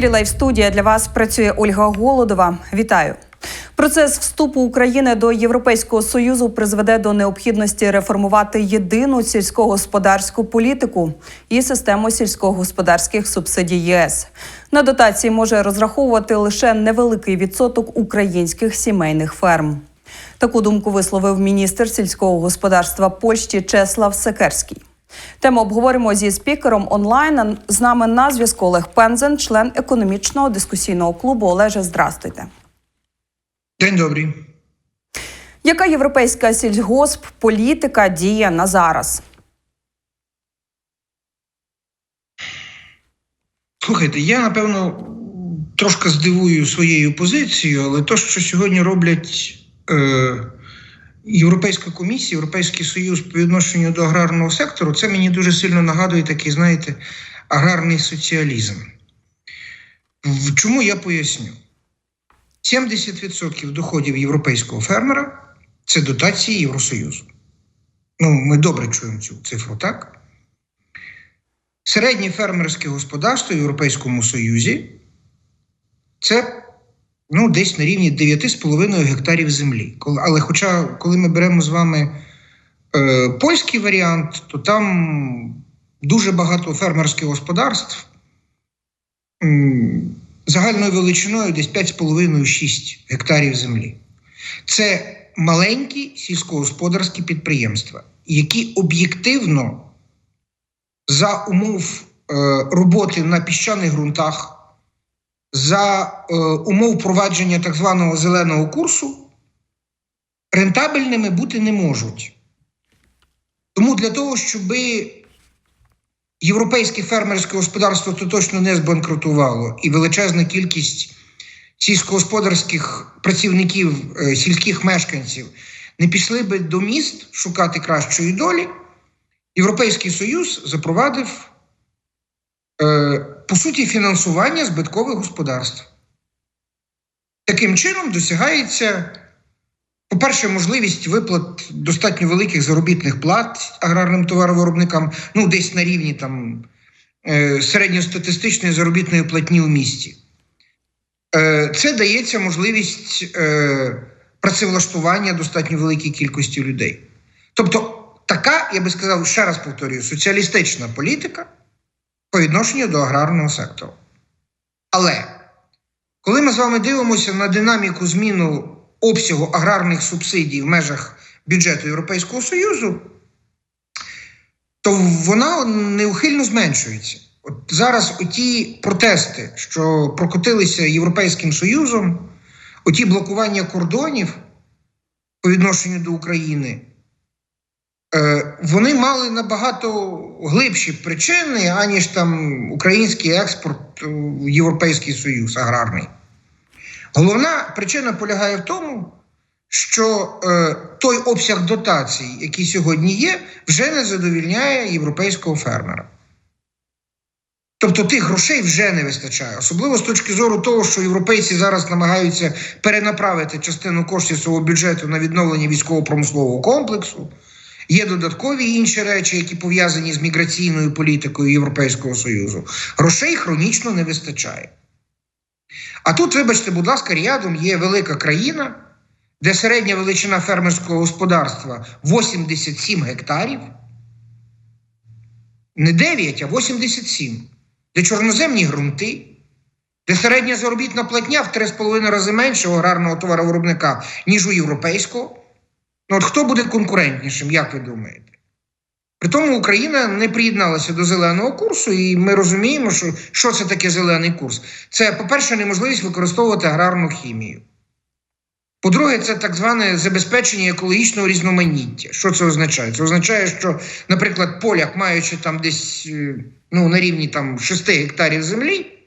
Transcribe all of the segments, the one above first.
ефірі Лайв студія для вас працює Ольга Голодова. Вітаю. Процес вступу України до Європейського союзу призведе до необхідності реформувати єдину сільськогосподарську політику і систему сільськогосподарських субсидій ЄС. На дотації може розраховувати лише невеликий відсоток українських сімейних ферм. Таку думку висловив міністр сільського господарства Польщі Чеслав Секерський. Тему обговоримо зі спікером онлайн. З нами на зв'язку Олег Пензен, член економічного дискусійного клубу. Олеже, здрастуйте. День добрий. Яка європейська сільгосп політика діє на зараз? Слухайте, я напевно трошки здивую своєю позицією, але то, що сьогодні роблять е, Європейська комісія, Європейський Союз по відношенню до аграрного сектору, це мені дуже сильно нагадує такий, знаєте, аграрний соціалізм. Чому я поясню? 70% доходів європейського фермера це дотації Євросоюзу. Ну, ми добре чуємо цю цифру, так? Середнє фермерське господарство в Європейському Союзі це ну, десь на рівні 9,5 гектарів землі. Але хоча, коли ми беремо з вами е, польський варіант, то там дуже багато фермерських господарств загальною величиною десь 5,5-6 гектарів землі. Це маленькі сільськогосподарські підприємства, які об'єктивно за умов е, роботи на піщаних ґрунтах, за е, умов провадження так званого зеленого курсу рентабельними бути не можуть. Тому для того, щоб європейське фермерське господарство то точно не збанкрутувало і величезна кількість сільськогосподарських працівників, е, сільських мешканців не пішли би до міст шукати кращої долі, Європейський Союз запровадив е, по суті фінансування збиткових господарств. Таким чином досягається, по-перше, можливість виплат достатньо великих заробітних плат аграрним товаровиробникам, ну, десь на рівні там, е, середньостатистичної заробітної платні в місті. Е, Це дається можливість е, працевлаштування достатньо великій кількості людей. Тобто, така, я би сказав, ще раз повторюю, соціалістична політика по відношенню до аграрного сектору. Але коли ми з вами дивимося на динаміку зміну обсягу аграрних субсидій в межах бюджету Європейського Союзу, то вона неухильно зменшується. От зараз оті протести, що прокотилися Європейським Союзом, оті блокування кордонів по відношенню до України, вони мали набагато глибші причини, аніж там український експорт в Європейський Союз аграрний. Головна причина полягає в тому, що е, той обсяг дотацій, який сьогодні є, вже не задовільняє європейського фермера. Тобто тих грошей вже не вистачає, особливо з точки зору того, що європейці зараз намагаються перенаправити частину коштів свого бюджету на відновлення військово-промислового комплексу. Є додаткові інші речі, які пов'язані з міграційною політикою Європейського Союзу. Грошей хронічно не вистачає. А тут, вибачте, будь ласка, рядом є велика країна, де середня величина фермерського господарства 87 гектарів. Не 9, а 87. Де чорноземні ґрунти, де середня заробітна платня в 3,5 рази менше аграрного товаровиробника, ніж у європейського. Ну, от хто буде конкурентнішим, як ви думаєте? При тому Україна не приєдналася до зеленого курсу, і ми розуміємо, що, що це таке зелений курс. Це, по-перше, неможливість використовувати аграрну хімію. По-друге, це так зване забезпечення екологічного різноманіття. Що це означає? Це означає, що, наприклад, поляк, маючи там десь е, ну, на рівні там, 6 гектарів землі,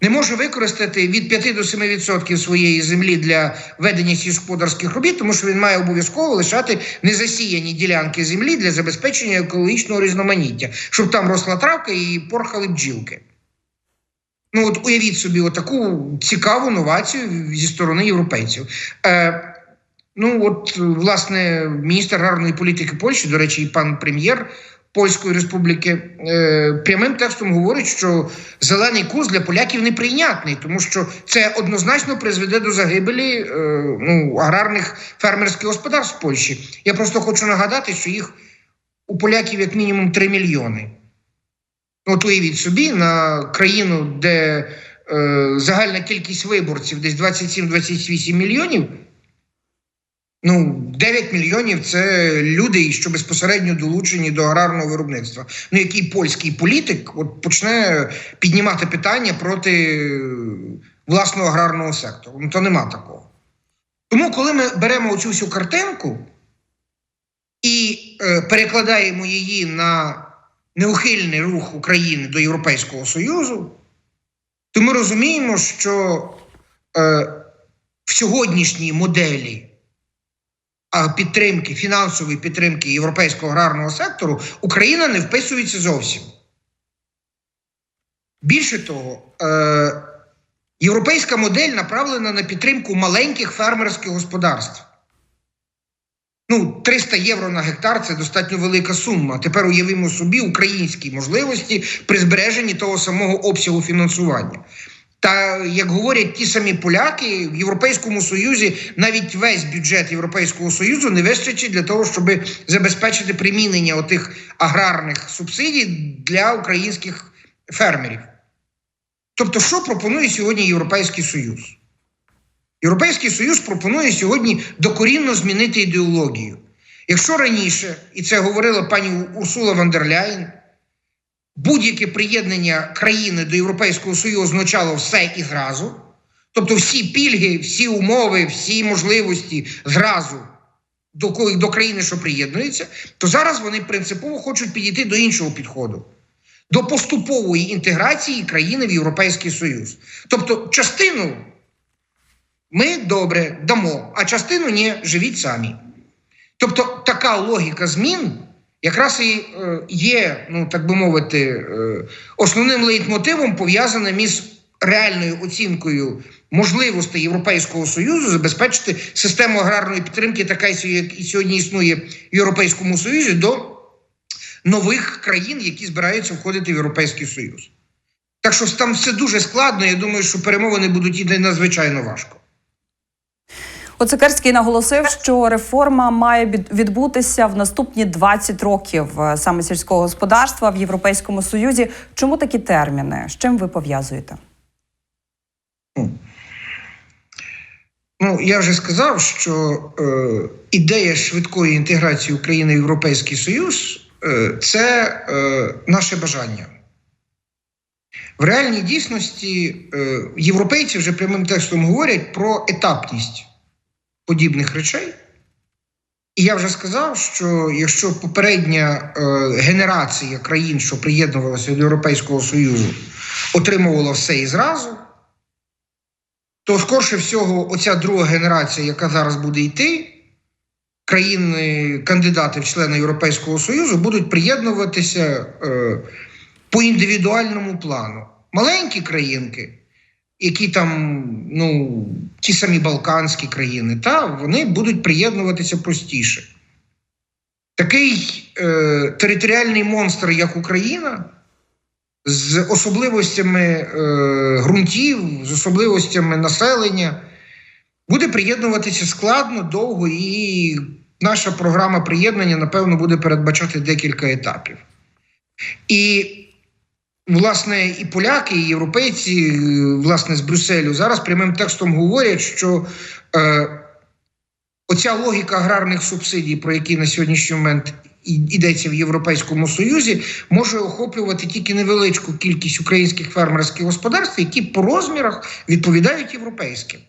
не може використати від 5 до 7% своєї землі для ведення сільськогосподарських робіт, тому що він має обов'язково лишати незасіяні ділянки землі для забезпечення екологічного різноманіття, щоб там росла травка і порхали бджілки. Ну, от уявіть собі таку цікаву новацію зі сторони європейців. Е, ну, от, власне, міністр аграрної політики Польщі, до речі, і пан прем'єр Польської Республіки е, прямим текстом говорить, що зелений курс для поляків неприйнятний, тому що це однозначно призведе до загибелі е, ну, аграрних фермерських господарств Польщі. Я просто хочу нагадати, що їх у поляків як мінімум 3 мільйони. От уявіть собі на країну, де е, загальна кількість виборців десь 27-28 мільйонів. Ну, 9 мільйонів це люди, що безпосередньо долучені до аграрного виробництва. Ну, який польський політик от почне піднімати питання проти е, власного аграрного сектору. Ну, то нема такого. Тому, коли ми беремо оцю всю картинку і е, перекладаємо її на неухильний рух України до Європейського Союзу, то ми розуміємо, що е, в сьогоднішній моделі підтримки, фінансової підтримки європейського аграрного сектору Україна не вписується зовсім. Більше того, е, європейська модель направлена на підтримку маленьких фермерських господарств. Ну, 300 євро на гектар це достатньо велика сума. Тепер уявимо собі українські можливості при збереженні того самого обсягу фінансування. Та як говорять ті самі поляки, в Європейському Союзі навіть весь бюджет Європейського Союзу не вистачить для того, щоб забезпечити примінення отих аграрних субсидій для українських фермерів. Тобто, що пропонує сьогодні Європейський Союз? Європейський Союз пропонує сьогодні докорінно змінити ідеологію. Якщо раніше, і це говорила пані Урсула фон дер Ляєн, будь-яке приєднання країни до Європейського Союзу означало все і зразу, тобто всі пільги, всі умови, всі можливості зразу до, до країни, що приєднується, то зараз вони принципово хочуть підійти до іншого підходу. До поступової інтеграції країни в Європейський Союз. Тобто, частину ми добре дамо, а частину ні, живіть самі. Тобто, така логіка змін якраз і е, є, ну так би мовити, е, основним лейтмотивом пов'язаним із реальною оцінкою можливостей Європейського Союзу забезпечити систему аграрної підтримки, така і сьогодні існує в Європейському Союзі, до нових країн, які збираються входити в Європейський Союз. Так що там все дуже складно. Я думаю, що перемовини будуть іти надзвичайно важко. Оцекерський наголосив, що реформа має відбутися в наступні 20 років е, саме сільського господарства в Європейському Союзі. Чому такі терміни? З чим ви пов'язуєте? Ну, я вже сказав, що е, ідея швидкої інтеграції України в Європейський Союз е, це е, наше бажання. В реальній дійсності е, європейці вже прямим текстом говорять про етапність подібних речей. І я вже сказав, що якщо попередня е, генерація країн, що приєднувалася до Європейського Союзу, отримувала все і зразу, то скорше всього, оця друга генерація, яка зараз буде йти, країни, кандидати в члени Європейського Союзу будуть приєднуватися е, по індивідуальному плану. Маленькі країнки, які там, ну, ті самі Балканські країни, та вони будуть приєднуватися простіше. Такий е, територіальний монстр, як Україна, з особливостями е, ґрунтів, з особливостями населення, буде приєднуватися складно, довго, і наша програма приєднання, напевно, буде передбачати декілька етапів. І, власне, і поляки, і європейці, е, власне, з Брюсселю зараз прямим текстом говорять, що е, оця логіка аграрних субсидій, про які на сьогоднішній момент йдеться в Європейському Союзі, може охоплювати тільки невеличку кількість українських фермерських господарств, які по розмірах відповідають європейським.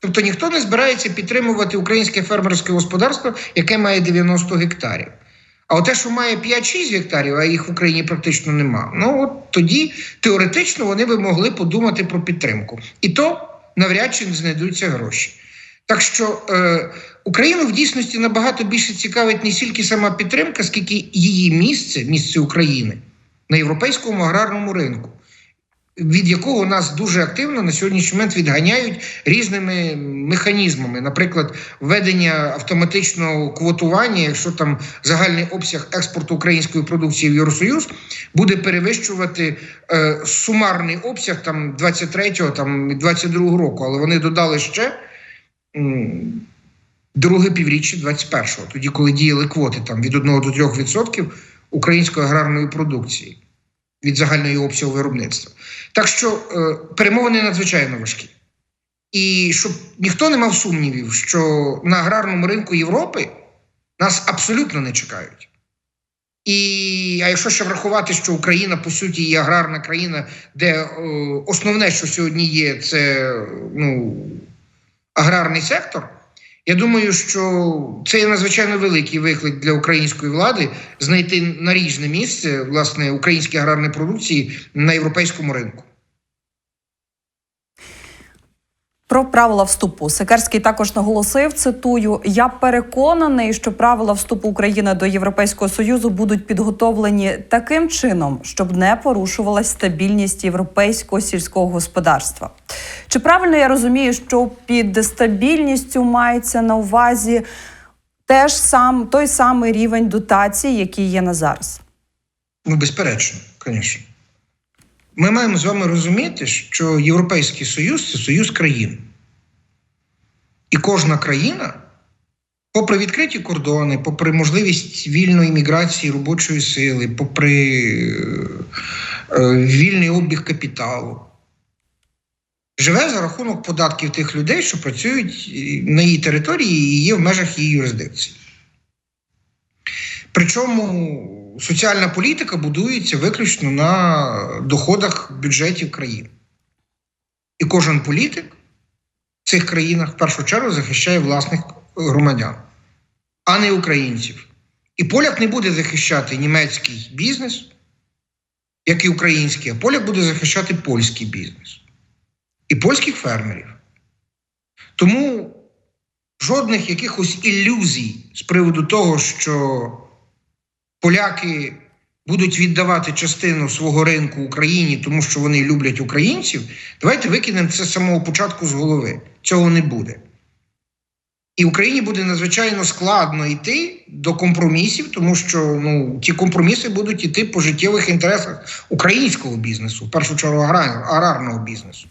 Тобто ніхто не збирається підтримувати українське фермерське господарство, яке має 90 гектарів. А от те, що має 5-6 гектарів, а їх в Україні практично нема, ну от тоді теоретично вони би могли подумати про підтримку. І то навряд чи знайдуться гроші. Так що е, Україну в дійсності набагато більше цікавить не стільки сама підтримка, скільки її місце, місце України на європейському аграрному ринку. Від якого нас дуже активно на сьогоднішній момент відганяють різними механізмами, наприклад, введення автоматичного квотування, якщо там загальний обсяг експорту української продукції в Євросоюз буде перевищувати е, сумарний обсяг там 23-го, там 22-го року, але вони додали ще. Друге півріччя 21-го, тоді, коли діяли квоти там від 1 до 3 відсотків української аграрної продукції від загальної обсягу виробництва. Так що е, перемовини надзвичайно важкі. І щоб ніхто не мав сумнівів, що на аграрному ринку Європи нас абсолютно не чекають. І а якщо ще врахувати, що Україна по суті є аграрна країна, де е, основне, що сьогодні є, це ну, аграрний сектор. Я думаю, що це є надзвичайно великий виклик для української влади знайти наріжне місце власне української аграрної продукції на європейському ринку. Про правила вступу Секерський також наголосив: цитую: я переконаний, що правила вступу України до Європейського союзу будуть підготовлені таким чином, щоб не порушувалась стабільність європейського сільського господарства. Чи правильно я розумію, що під стабільністю мається на увазі теж сам той самий рівень дотацій, який є на зараз? Ну, безперечно, звісно. Ми маємо з вами розуміти, що Європейський Союз це союз країн. І кожна країна, попри відкриті кордони, попри можливість вільної міграції робочої сили, попри е, е, вільний обіг капіталу, живе за рахунок податків тих людей, що працюють е, на її території і є в межах її юрисдикції. Причому соціальна політика будується виключно на доходах бюджетів країн. І кожен політик в цих країнах в першу чергу захищає власних громадян, а не українців. І поляк не буде захищати німецький бізнес, як і український, а поляк буде захищати польський бізнес і польських фермерів. Тому жодних якихось ілюзій з приводу того, що поляки будуть віддавати частину свого ринку Україні, тому що вони люблять українців, давайте викинемо це з самого початку з голови. Цього не буде. І Україні буде надзвичайно складно йти до компромісів, тому що ну, ті компроміси будуть йти по життєвих інтересах українського бізнесу, в першу чергу аграрного бізнесу.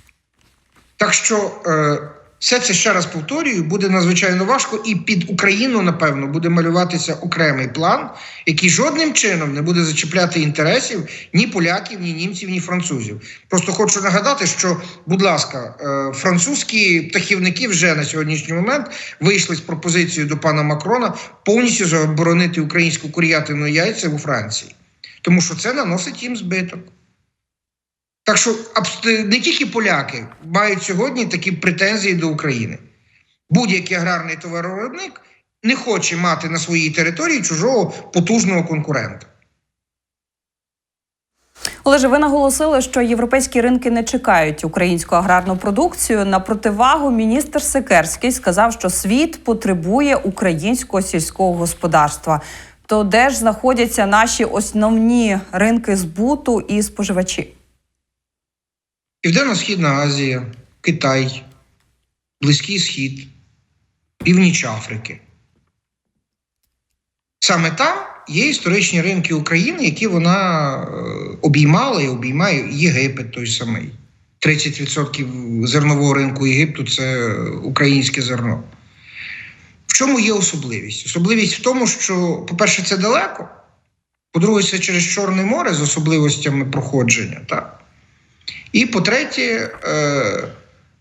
Так що е, все це ще раз повторюю, буде надзвичайно важко, і під Україну, напевно, буде малюватися окремий план, який жодним чином не буде зачіпляти інтересів ні поляків, ні німців, ні французів. Просто хочу нагадати, що, будь ласка, е, французькі птахівники вже на сьогоднішній момент вийшли з пропозицією до пана Макрона повністю заборонити українську курятину яйця у Франції, тому що це наносить їм збиток. Так що не тільки поляки мають сьогодні такі претензії до України. Будь-який аграрний товаровиробник не хоче мати на своїй території чужого потужного конкурента. Олеже, ви наголосили, що європейські ринки не чекають українську аграрну продукцію. На противагу міністр Секерський сказав, що світ потребує українського сільського господарства. То де ж знаходяться наші основні ринки збуту і споживачі? Південно-Східна Азія, Китай, Близький Схід, Північ Африки. Саме там є історичні ринки України, які вона е, обіймала і обіймає Єгипет той самий. 30% зернового ринку Єгипту це українське зерно. В чому є особливість? Особливість в тому, що, по-перше, це далеко. По-друге, це через Чорне море з особливостями проходження. Так? І по-третє, е,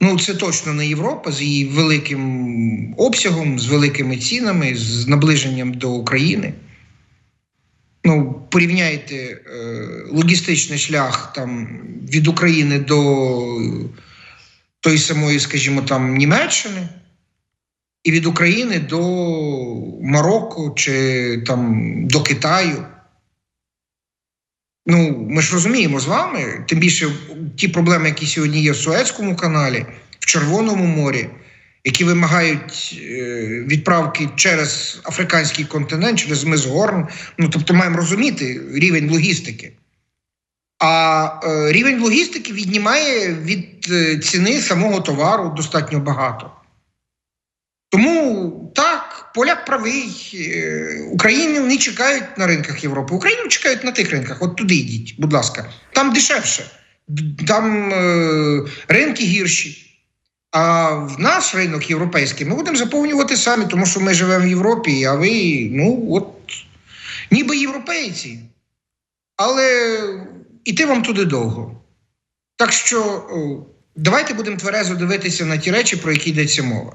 ну це точно не Європа з її великим обсягом, з великими цінами, з наближенням до України. Ну, порівняйте е, логістичний шлях там, від України до тої самої, скажімо, там, Німеччини, і від України до Марокко чи там, до Китаю. Ну, ми ж розуміємо з вами, тим більше ті проблеми, які сьогодні є в Суецькому каналі, в Червоному морі, які вимагають е, відправки через африканський континент, через мис Горн. Ну, тобто, маємо розуміти рівень логістики. А е, рівень логістики віднімає від е, ціни самого товару достатньо багато. Тому так, поляк правий. Е, Україну не чекають на ринках Європи. Україну чекають на тих ринках. От туди йдіть, будь ласка. Там дешевше, там е, ринки гірші. А в наш ринок європейський ми будемо заповнювати самі, тому що ми живемо в Європі, а ви, ну, от, ніби європейці. Але іти вам туди довго. Так що давайте будемо тверезо дивитися на ті речі, про які йдеться мова.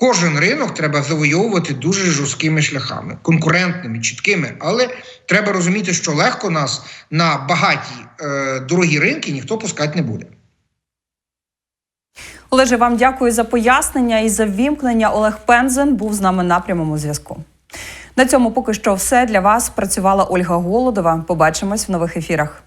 Кожен ринок треба завойовувати дуже жорсткими шляхами, конкурентними, чіткими, але треба розуміти, що легко нас на багаті е, дорогі ринки ніхто пускати не буде. Олеже, вам дякую за пояснення і за вімкнення. Олег Пензен був з нами на прямому зв'язку. На цьому поки що все для вас працювала Ольга Голодова. Побачимось в нових ефірах.